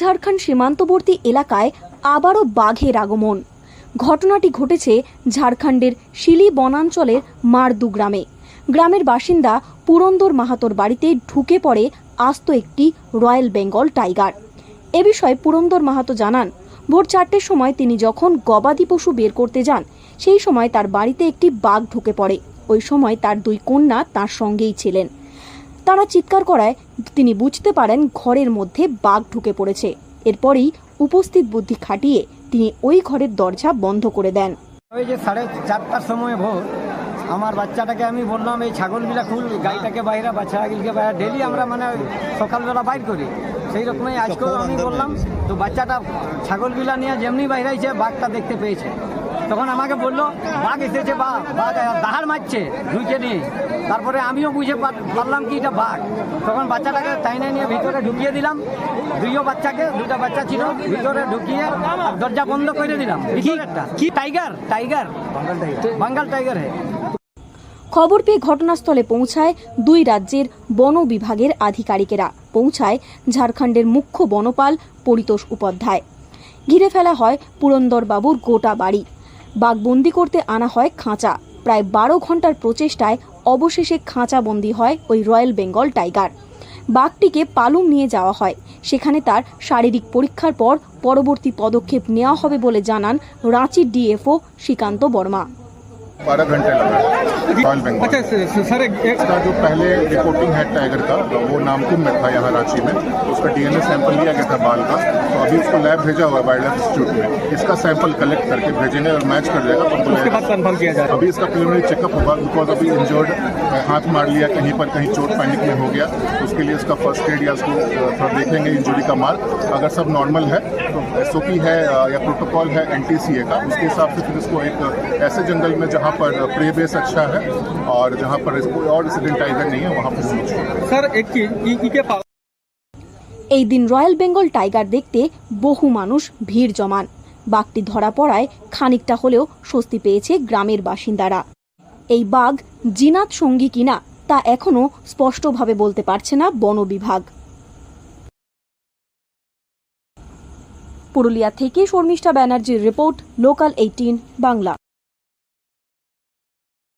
ঝাড়খণ্ড সীমান্তবর্তী এলাকায় আবারও বাঘের আগমন। ঘটনাটি ঘটেছে ঝাড়খণ্ডের শিলি বনাঞ্চলের মারদু গ্রামে। গ্রামের বাসিন্দা পুরন্দর মাহাতোর বাড়িতে ঢুকে পড়ে আস্ত একটি রয়্যাল বেঙ্গল টাইগার। এ বিষয়ে পুরন্দর মাহাতো জানান, ভোর চারটের সময় তিনি যখন গবাদি পশু বের করতে যান, সেই সময় তার বাড়িতে একটি বাঘ ঢুকে পড়ে। ওই সময় তার দুই কন্যা তার সঙ্গেই ছিলেন। তারা চিৎকার করায় তিনি বুঝতে পারেন ঘরের মধ্যে বাঘ ঢুকে পড়েছে। এরপরেই উপস্থিত বুদ্ধি খাটিয়ে তিনি ওই ঘরের দরজা বন্ধ করে দেন। ওই যে সাড়ে চারটার সময় ভোর, আমার বাচ্চাটাকে আমি বললাম, এই ছাগলগুলা খুল গাড়িটাকে বাইরে বাচ্চাগুলিকে বাইরে, ডেলি আমরা মানে সকালবেলা বাইর করি। সেই রকমই আজকেও আমি বললাম, তো বাচ্চাটা ছাগলগুলা নিয়ে যেমনি বাইরেছে বাঘটা দেখতে পেয়েছে। তখন আমাকে বলল বাঘ এসেছে বা বাঘ দাহাড় মারছে ঢুকে নিয়ে। তারপরে আমিও বুঝে পারলাম কি এটা বাঘ। তখন বাচ্চাটাকে টাইনে নিয়ে ভিতরে ঢুকিয়ে দিলাম। দুইও বাচ্চাকে দুটা বাচ্চা ছিল ভিতরে ঢুকিয়ে আর দরজা বন্ধ করে দিলাম। কি টাইগার? টাইগার। বাঙ্গাল টাইগার। হ্যাঁ খবর পেয়ে ঘটনাস্থলে পৌঁছায় দুই রাজ্যের বন বিভাগের আধিকারিকেরা। পৌঁছায় ঝাড়খণ্ডের মুখ্য বনপাল পরিতোষ উপাধ্যায়। ঘিরে ফেলা হয় পুরন্দরবাবুর গোটা বাড়ি। বাঘবন্দি করতে আনা হয় খাঁচা। প্রায় বারো ঘণ্টার প্রচেষ্টায় অবশেষে খাঁচা বন্দি হয় ওই রয়্যাল বেঙ্গল টাইগার। বাঘটিকে পালুম নিয়ে যাওয়া হয়। সেখানে তার শারীরিক পরীক্ষার পর পরবর্তী পদক্ষেপ নেওয়া হবে বলে জানান রাঁচির ডিএফও শ্রীকান্ত বর্মা। बारह घंटे लगा। रॉयल बंगाल अच्छा सर एक इसका जो पहले रिपोर्टिंग है टाइगर का वो नामकुम में था यहाँ रांची में। उसका डीएनए सैंपल लिया गया था बाल का तो अभी उसको लैब भेजा हुआ है वाइल्ड लाइफ इंस्टीट्यूट में। इसका सैंपल कलेक्ट करके भेजेंगे और मैच कर जाएगा तो उसके बाद कंफर्म किया जा रहा अभी इसका प्रिलिमिनरी चेकअप होगा बिकॉज़ अभी इंजर्ड हाथ मार लिया कहीं पर कहीं चोट पैनिक में हो गया तो उसके लिए इसका फ़र्स्ट एड या उसको थोड़ा देख लेंगे इंजरी का मार्क अगर सब नॉर्मल है तो एस है या प्रोटोकॉल है एनटीसीए का उसके हिसाब से फिर इसको एक ऐसे जंगल में जहाँ पर प्रे बेस अच्छा है और जहाँ पर इसको और रेसिडेंट टाइगर नहीं है वहाँ पर हम लोग छोड़ेंगे। है सर एक चीज ई- ई के पास এই দিন রয়্যাল বেঙ্গল টাইগার দেখতে বহু মানুষ ভিড় জমান বাঘটি ধরা পড়ায় খানিকটা হলেও স্বস্তি পেয়েছে গ্রামের বাসিন্দারা এই বাঘ জিনাত সঙ্গী কিনা তা এখনও স্পষ্টভাবে বলতে পারছে না বন বিভাগ পুরুলিয়া থেকে শর্মিষ্ঠা ব্যানার্জির রিপোর্ট লোকাল এইটিন বাংলা